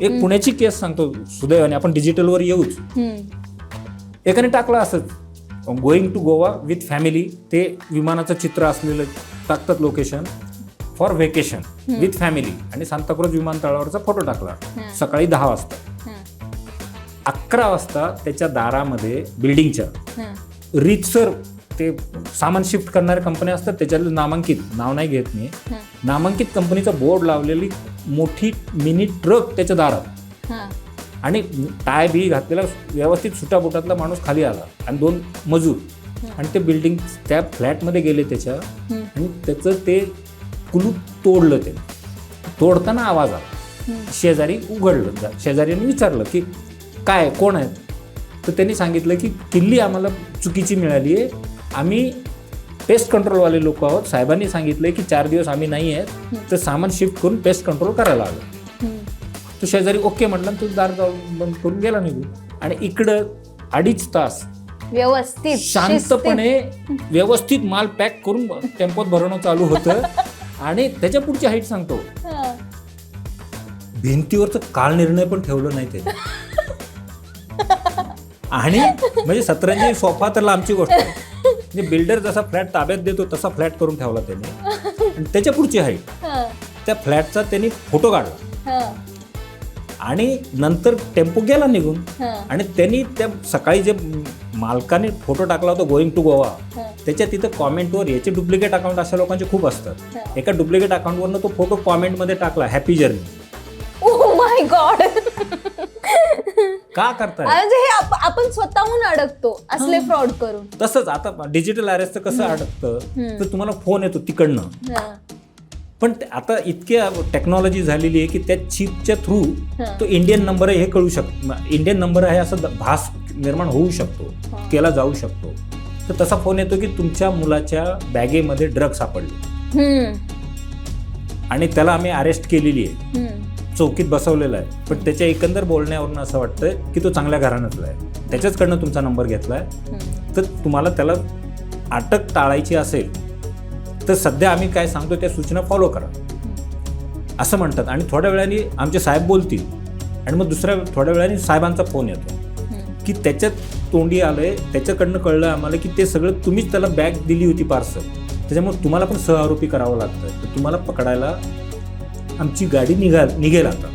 एक पुण्याची केस सांगतो सुदैवाने आपण डिजिटलवर येऊच. एकाने टाकलं असंच going to Goa with family ते विमानाचं चित्र असलेलं टाकतात location for vacation with family आणि सांताक्रूज विमानतळावरचा फोटो टाकला. सकाळी दहा वाजता. अकरा वाजता त्याच्या दारामध्ये बिल्डिंगच्या. रीतसर ते सामान शिफ्ट करणाऱ्या कंपन्या असतात त्याच्यातलं नामांकित नाव नाही घेत मी. नामांकित कंपनीचा बोर्ड लावलेली मोठी मिनी ट्रक त्याच्या दारात. आणि टाय बी घातलेला व्यवस्थित सुटाबुटातला माणूस खाली आला. आणि दोन मजूर. आणि ते बिल्डिंग त्या फ्लॅटमध्ये गेले त्याच्या. आणि त्याचं ते कुलूप तोडलं ते. तोडताना आवाज आला. शेजारी उघडलं. शेजाऱ्यांनी विचारलं की काय कोण आहेत? तर त्यांनी सांगितलं की किल्ली आम्हाला चुकीची मिळाली आहे आम्ही पेस्ट कंट्रोलवाले लोक आहोत. साहेबांनी सांगितलं की चार दिवस आम्ही नाही आहेत तर सामान शिफ्ट करून पेस्ट कंट्रोल करायला आलं. तो शेजारी ओके म्हटलं तो दार जाऊन बंद करून गेला निघून. आणि इकडं अडीच तास व्यवस्थित शांतपणे व्यवस्थित माल पॅक करून टेम्पोत भरणं चालू होतं. आणि त्याच्या पुढची हाईट सांगतो. भिंतीवरचं काल निर्णय पण ठेवलं नाही ते आणि म्हणजे सतरंजी सोफा तर लांबची गोष्ट. म्हणजे बिल्डर जसा फ्लॅट ताब्यात देतो तसा फ्लॅट करून ठेवला त्याने आणि त्याच्या पुढची हाईट हं. त्या फ्लॅटचा त्यांनी फोटो काढला हं. आणि नंतर टेम्पो गेला निघून हं. आणि त्यांनी त्या सकाळी जे मालकाने फोटो टाकला होता गोईंग टू गोवा हं. त्याच्या तिथं कॉमेंटवर याचे डुप्लिकेट अकाउंट अशा लोकांचे खूप असतात. एका डुप्लिकेट अकाउंटवरनं तो फोटो कॉमेंटमध्ये टाकला हॅपी जर्नी माय गॉड का करताय म्हणजे हे आप- आपण स्वतःहून अडकतो असले फ्रॉड करून तसंच आता डिजिटल अरेस्ट कसं अडकतं तर तुम्हाला फोन येतो तिकडनं हं. पण ते- आता इतकी टेक्नॉलॉजी झालेली आहे की त्या चिपच्या थ्रू हं. तो इंडियन नंबर आहे हे कळू शकतो इंडियन नंबर आहे असं द- भास निर्माण होऊ शकतो हं. केला जाऊ शकतो तर तसा फोन येतो की तुमच्या मुलाच्या बॅगेमध्ये ड्रग सापडले. आणि त्याला आम्ही अरेस्ट केलेली आहे हं. चौकीत बसवलेला आहे. पण त्याच्या एकंदर बोलण्यावरून असं वाटतंय की तो चांगल्या घराण्यातला आहे. त्याच्याचकडनं तुमचा नंबर घेतला आहे. तर तुम्हाला त्याला अटक टाळायची असेल तर सध्या आम्ही काय सांगतो त्या सूचना फॉलो करा. असं म्हणतात. आणि थोड्या वेळाने आमचे साहेब बोलतील. आणि मग दुसऱ्या थोड्या वेळाने साहेबांचा फोन येतो. की त्याच्यात तोंडी आलंय त्याच्याकडनं कळलं आम्हाला की ते सगळं तुम्हीच त्याला बॅग दिली होती पार्सल. त्याच्यामुळे तुम्हाला पण सहआरोपी करावं लागतं तर तुम्हाला पकडायला आमची गाडी निघा निघेल आता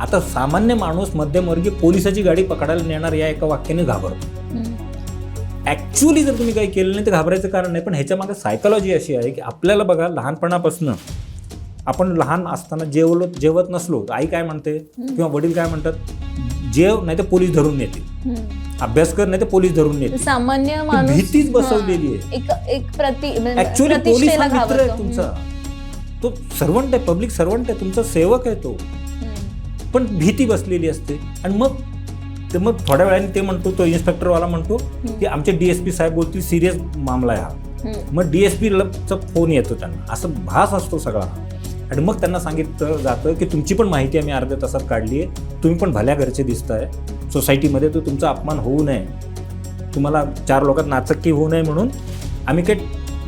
आता सामान्य माणूस मध्यमवर्गीय पोलिसाची गाडी पकडायला नेणार या एका वाक्याने घाबरतो. ॲक्च्युली जर तुम्ही काही केलं नाही तर घाबरायचं कारण नाही पण ह्याच्या मागे सायकोलॉजी अशी आहे की आपल्याला बघा लहानपणापासून आपण लहान असताना जेवलो जेवत नसलो तर आई काय म्हणते किंवा वडील काय म्हणतात जेव नाही तर पोलीस धरून नेते हं. अभ्यास कर नाही तर पोलीस धरून नेते सामान्य माणूस भीतीच बसवलेली. आहे. एक एक प्रति म्हणजे ऍक्च्युली पोलीस मित्र आहे. तुमचा तो सर्वंट आहे पब्लिक सर्वंट आहे तुमचा सेवक आहे तो. पण भीती बसलेली असते. आणि मग ते मग थोड्या वेळाने ते म्हणतो तो इन्स्पेक्टरवाला म्हणतो की आमचे डीएसपी साहेब बोलतील सिरियस मामला आहे हा. मग डीएसपी चा फोन येतो त्यांना. असं भास असतो सगळा. आणि मग त्यांना सांगितलं जातं की तुमची पण माहिती आम्ही अर्ध्या तासात काढली आहे. तुम्ही पण भल्या घरचे दिसताय. सोसायटीमध्ये तो तुमचा अपमान होऊ नये. तुम्हाला चार लोकात नाचक्की होऊ नये म्हणून आम्ही काही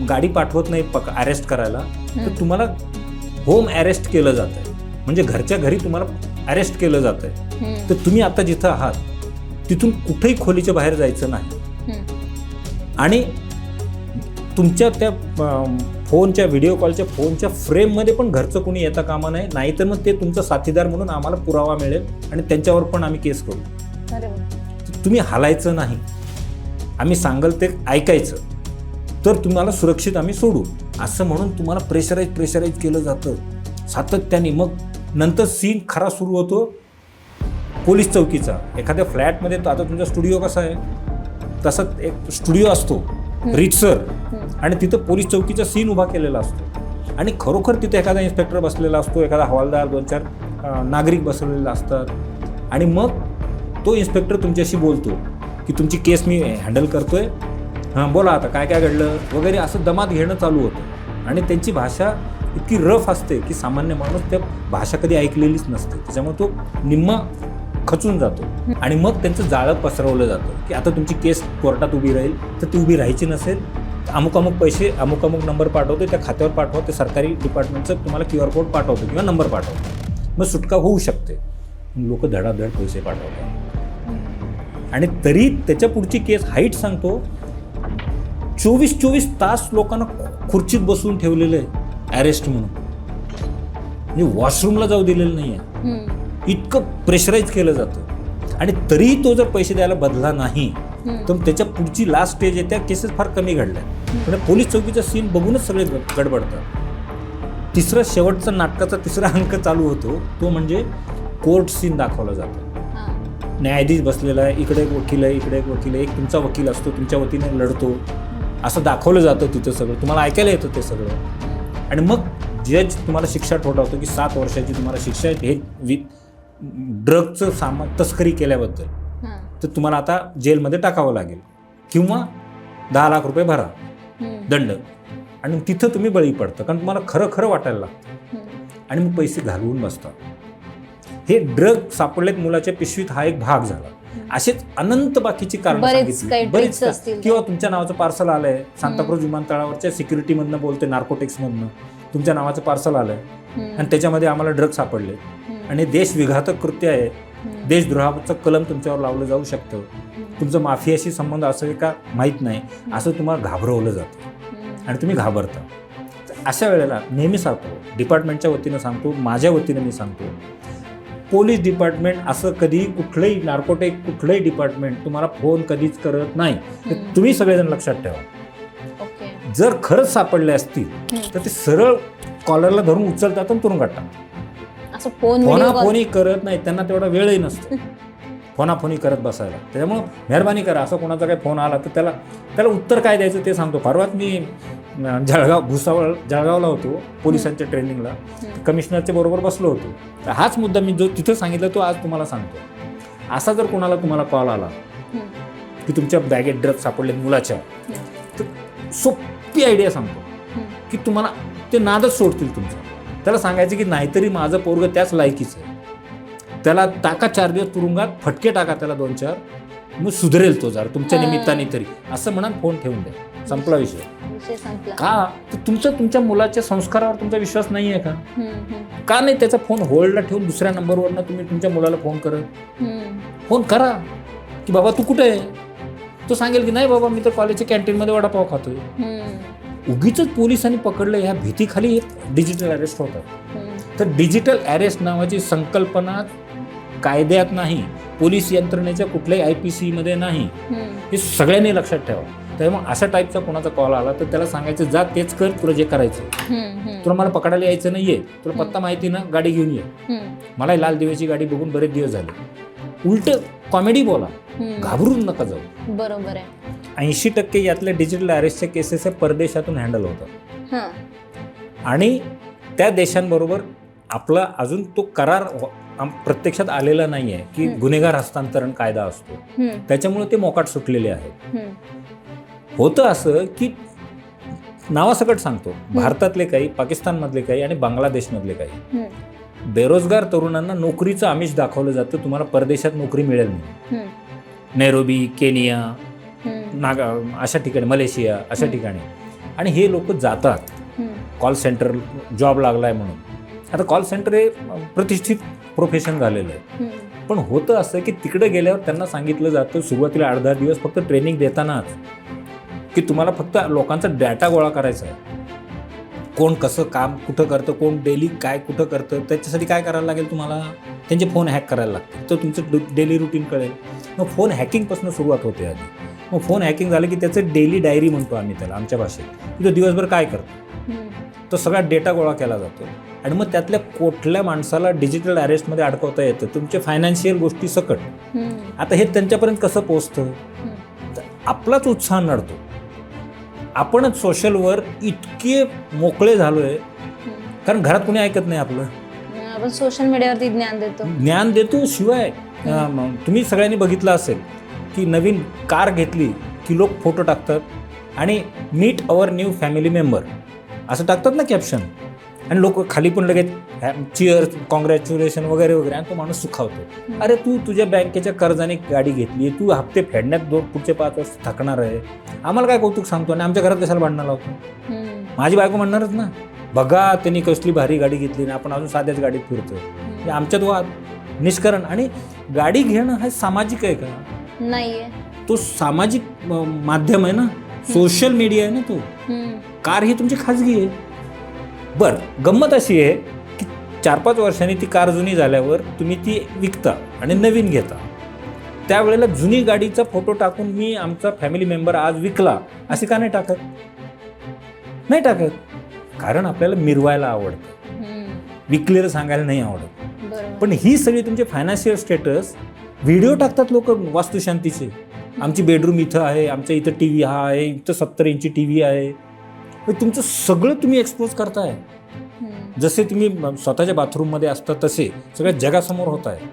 गाडी पाठवत नाही पक अरेस्ट करायला तर तुम्हाला होम अरेस्ट केलं जात आहे म्हणजे घरच्या घरी तुम्हाला अरेस्ट केलं जात आहे हं. तर तुम्ही आता जिथं आहात तिथून कुठेही खोलीच्या बाहेर जायचं नाही. आणि तुमच्या त्या फोनच्या व्हिडिओ कॉलच्या फोनच्या फ्रेममध्ये पण घरचं कोणी येता कामा नाही नाहीतर मग ते तुमचा साथीदार म्हणून आम्हाला पुरावा मिळेल आणि त्यांच्यावर पण आम्ही केस करू. तुम्ही हालायचं नाही. आम्ही सांगल ते ऐकायचं. तर तुम्हाला सुरक्षित आम्ही सोडू. असं म्हणून तुम्हाला प्रेशराईज प्रेशराईज केलं जातं. सातत्याने मग नंतर सीन खरा सुरू होतो. पोलीस चौकीचा. एखाद्या फ्लॅटमध्ये तो आता तुमचा स्टुडिओ कसा आहे? तसंच एक स्टुडिओ असतो. रितसर आणि तिथं पोलीस चौकीचा सीन उभा केलेला असतो. आणि खरोखर तिथे एखादा इन्स्पेक्टर बसलेला असतो एखादा हवालदार दोन चार नागरिक बसवलेले असतात. आणि मग तो इन्स्पेक्टर तुमच्याशी बोलतो की तुमची केस मी हँडल करतोय. हां बोला आता काय काय घडलं? वगैरे असं दमात घेणं चालू होतं. आणि त्यांची भाषा इतकी रफ असते की सामान्य माणूस त्या भाषा कधी ऐकलेलीच नसते. त्याच्यामुळे तो निम्मा खचून जातो. आणि मग त्यांचं जाळं पसरवलं जातं की आता तुमची केस कोर्टात उभी राहील तर ती उभी राहायची नसेल. तर अमुक अमुक पैसे अमुक अमुक नंबर पाठवतो त्या खात्यावर पाठवा ते सरकारी डिपार्टमेंटचं तुम्हाला क्यू आर कोड पाठवतो किंवा नंबर पाठवतो. मग सुटका होऊ शकते. लोक धडाधड पैसे पाठवतात. आणि तरी त्याच्या पुढची केस हाईट सांगतो चोवीस चोवीस तास लोकांना खुर्चीत बसून ठेवलेलं आहे. अरेस्ट म्हणून. म्हणजे वॉशरूमला जाऊ दिलेलं नाही आहे. इतकं प्रेशराईज केलं जातं. आणि तरी तो जर पैसे द्यायला बदला नाही. तर त्याच्या पुढची लास्ट स्टेज आहे त्या केसेस फार कमी घडल्या. म्हणजे पोलीस चौकीचा सीन बघूनच सगळे गडबडतात. तिसरा शेवटचा नाटकाचा तिसरा अंक चालू होतो तो म्हणजे कोर्ट सीन दाखवला जातो. हा. न्यायाधीश बसलेला आहे इकडे एक वकील आहे इकडे एक वकील आहे एक तुमचा वकील असतो तुमच्या वतीने लढतो. असं दाखवलं जातं तिथं सगळं. तुम्हाला ऐकायला येतं ते सगळं. आणि मग जज तुम्हाला शिक्षा ठोठावतो की सात वर्षाची तुम्हाला शिक्षा हे वि ड्रगचं सामान तस्करी केल्याबद्दल. तर तुम्हाला आता जेलमध्ये टाकावं लागेल. किंवा दहा लाख रुपये भरा. दंड. आणि तिथं तुम्ही बळी पडता. कारण तुम्हाला खरं खरं वाटायला लागतं. आणि मग पैसे घालवून बसता. हे ड्रग सापडलेत मुलाच्या पिशवीत हा एक भाग झाला. असेच अनंत बाकीची कारण बरेच. किंवा तुमच्या नावाचं पार्सल आलंय सांताक्रूज विमानतळावरच्या सिक्युरिटी मधनं बोलते नार्कोटिक्स मधनं तुमच्या नावाचं पार्सल आलंय. आणि त्याच्यामध्ये आम्हाला ड्रग सापडले. आणि देश विघातक कृत्य आहे. देशद्रोहाचं कलम तुमच्यावर लावलं जाऊ शकतं. तुमचं माफियाशी संबंध असेल का माहीत नाही असं तुम्हाला घाबरवलं जातं. आणि तुम्ही घाबरता अशा वेळेला नेहमी सांगतो डिपार्टमेंटच्या वतीनं सांगतो माझ्या वतीनं मी सांगतो पोलीस डिपार्टमेंट असं कधी कुठलंही नार्कोटिक कुठलंही डिपार्टमेंट तुम्हाला फोन कधीच करत नाही. हम्म. तुम्ही सगळेजण लक्षात ठेवा. जर खरंच सापडले असतील. तर ते सरळ कॉलरला धरून उचलतात आणि तुरुंगात टाकतात. असं फोन फोना व्हिडिओ कॉल फोनी करत नाही त्यांना तेवढा वेळही नसतो. फोना फोनी करत बसायला. त्याच्यामुळं मेहरबानी करा. असं कोणाचा काही फोन आला तर त्याला त्याला उत्तर काय द्यायचं ते सांगतो. परवाच मी जळगाव भुसावळ जळगावला होतो पोलिसांच्या ट्रेनिंगला. कमिशनरच्या बरोबर बसलो होतो. तर हाच मुद्दा मी जो तिथं सांगितला तो आज तुम्हाला सांगतो. असा जर कोणाला तुम्हाला कॉल आला. की तुमच्या बॅगेत ड्रग सापडले मुलाच्या. तर सोपी आयडिया सांगतो. की तुम्हाला ते नादच सोडतील तुमचं. त्याला सांगायचं की नाहीतरी माझं पोरग त्याच लायकीचं आहे. त्याला टाका चार दिवस तुरुंगात फटके टाका त्याला दोन चार. मग सुधरेल तो जरा तुमच्या. निमित्ताने तरी. असं म्हणा फोन ठेवून द्या. संपला विषय. का? तर तुमचं तुमच्या मुलाच्या संस्कारावर तुमचा विश्वास नाही आहे का. का नाही त्याचा फोन होल्डला ठेवून दुसऱ्या नंबरवरनं तुम्ही तुमच्या मुलाला फोन करत. फोन करा. की बाबा तू कुठे आहे? तो सांगेल की नाही बाबा मी तर कॉलेजच्या कॅन्टीनमध्ये वडापाव खातोय. उगीच पोलिसांनी पकडलं ह्या भीतीखाली डिजिटल अरेस्ट होतात. तर डिजिटल अरेस्ट नावाची संकल्पना कायद्यात नाही पोलीस यंत्रणेच्या कुठल्याही आय पी सीमध्ये नाही. हे सगळ्यांनी लक्षात ठेवा. त्यामुळे अशा टाईपचा कोणाचा कॉल आला तर त्याला सांगायचं जा तेच कर तुला जे करायचं. तुला मला पकडायला यायचं नाहीये. तुला पत्ता माहिती ना गाडी घेऊन ये. मला लाल दिव्याची गाडी बघून बरेच दिवस झाले. उलट कॉमेडी बोला. घाबरून नका जाऊ. बरोबर आहे. ऐंशी टक्के यातल्या डिजिटल अरेस्टच्या केसेस हे परदेशातून हँडल होतात. आणि त्या देशांबरोबर आपला अजून तो करार प्रत्यक्षात आलेला नाही आहे की. गुन्हेगार हस्तांतरण कायदा असतो. त्याच्यामुळे ते मोकाट सुटलेले आहेत. होतं असं की नावासकट सांगतो भारतातले काही पाकिस्तानमधले काही आणि बांगलादेशमधले काही. बेरोजगार तरुणांना नोकरीचं आमिष दाखवलं जातं तुम्हाला परदेशात नोकरी मिळेल म्हणून. Nairobi Kenya. नागा अशा ठिकाणी मलेशिया अशा. ठिकाणी आणि हे लोक जातात. कॉल सेंटर जॉब लागलाय म्हणून आता कॉल सेंटर हे प्रतिष्ठित प्रोफेशन झालेलं आहे. पण होतं असं की तिकडे गेल्यावर त्यांना सांगितलं जातं सुरुवातीला आठ दहा दिवस फक्त ट्रेनिंग देतानाच की तुम्हाला फक्त लोकांचा डाटा गोळा करायचा आहे. कोण कसं काम कुठं करतं कोण डेली काय कुठं करतं त्याच्यासाठी काय करायला लागेल तुम्हाला? त्यांचे फोन हॅक करायला लागतील. तर तुमचं डेली रुटीन कळेल. मग फोन हॅकिंगपासून सुरुवात होते आधी. मग फोन हॅकिंग झालं की त्याचं डेली डायरी म्हणतो आम्ही त्याला आमच्या भाषेत. की तो दिवसभर काय करतो. तो सगळा डेटा गोळा केला जातो. आणि मग त्यातल्या कुठल्या माणसाला डिजिटल अरेस्टमध्ये अडकवता येतं? तुमचे फायनान्शियल गोष्टी सकट. आता हे त्यांच्यापर्यंत कसं पोचतं. तर आपलाच उत्साह नडतो. आपणच सोशलवर इतके मोकळे झालोय. कारण घरात कोणी ऐकत नाही आपलं. आपण सोशल मीडियावरती ज्ञान देतो. ज्ञान देतो शिवाय तुम्ही सगळ्यांनी बघितलं असेल की नवीन कार घेतली की लोक फोटो टाकतात. आणि meet our new family member असं टाकतात ना कॅप्शन आणि लोक खाली पण लगेच चिअर कॉंग्रॅच्युलेशन वगैरे वगैरे. आणि तो माणूस सुखावतो. अरे तू तुझ्या बँकेच्या कर्जाने गाडी घेतली तू हप्ते फेडण्यात दोन पुढचे पाच वर्ष थकणार आहे. आम्हाला काय कौतुक सांगतो? आणि आमच्या घरात कशाला भांडणं लावतो. माझी बायको म्हणणारच ना बघा त्यांनी कसली भारी गाडी घेतली ना आपण अजून साध्याच गाडीत फिरतो आमच्यात वाद निष्करण. आणि गाडी घेणं हे सामाजिक आहे का? नाहीये. तो सामाजिक माध्यम आहे ना. सोशल मीडिया आहे ना तो. कार ही तुमची खाजगी आहे. बर गंमत अशी आहे की चार पाच वर्षांनी ती कार जुनी झाल्यावर तुम्ही ती विकता आणि नवीन घेता. त्यावेळेला जुनी गाडीचा फोटो टाकून मी आमचा फॅमिली मेंबर आज विकला असे का नाही टाकत? नाही टाकत. कारण आपल्याला मिरवायला आवडतं. विकलेलं सांगायला नाही आवडत. पण ही सगळी तुमचे फायनान्शियल स्टेटस व्हिडिओ टाकतात लोक वास्तुशांतीचे. आमची बेडरूम इथं आहे आमच्या इथं टी व्ही हा आहे इथं सत्तर इंची टी व्ही आहे तुमचं सगळं तुम्ही एक्सपोज करताय. जसे तुम्ही स्वतःच्या बाथरूममध्ये असता तसे सगळ्या जगासमोर होत आहे.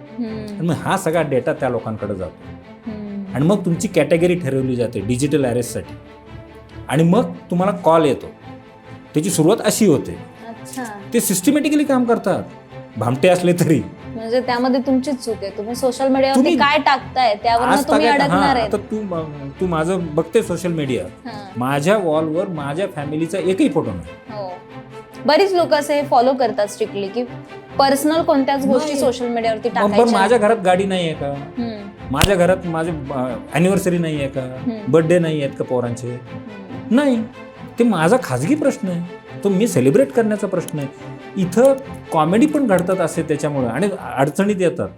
आणि मग हा सगळा डेटा त्या लोकांकडे जातो. आणि मग तुमची कॅटेगरी ठरवली जाते डिजिटल अरेस्टसाठी आणि मग तुम्हाला कॉल येतो. त्याची सुरुवात अशी होते. ते सिस्टमॅटिकली काम करतात. भामटे असले तरी. म्हणजे त्यामध्ये तुमचीच चूक आहे. तुम्ही सोशल मीडियावरती तुम्ही- काय टाकताय त्यावर आज तुम्ही अडकणार हा, आहे आता तू तू माझं बघते सोशल मीडिया माझ्या वॉलवर माझ्या फॅमिलीचा एकही फोटो नाही. हो. बरीच लोक असे फॉलो करतात स्ट्रिक्टली की पर्सनल कोणत्याच गोष्टी नाही. सोशल मीडियावरती मग टाकायच्या. माझ्या घरात गाडी नाही आहे का? हम्म. माझ्या घरात माझे अॅनिव्हर्सरी नाही आहे का? हम्म. बर्थडे नाही आहेत का पोरांचे? हम्म. नाही. ते माझा खाजगी प्रश्न आहे. तो मी सेलिब्रेट करण्याचा प्रश्न आहे. इथं कॉमेडी पण घडतात असे त्याच्यामुळं आणि अडचणीत येतात.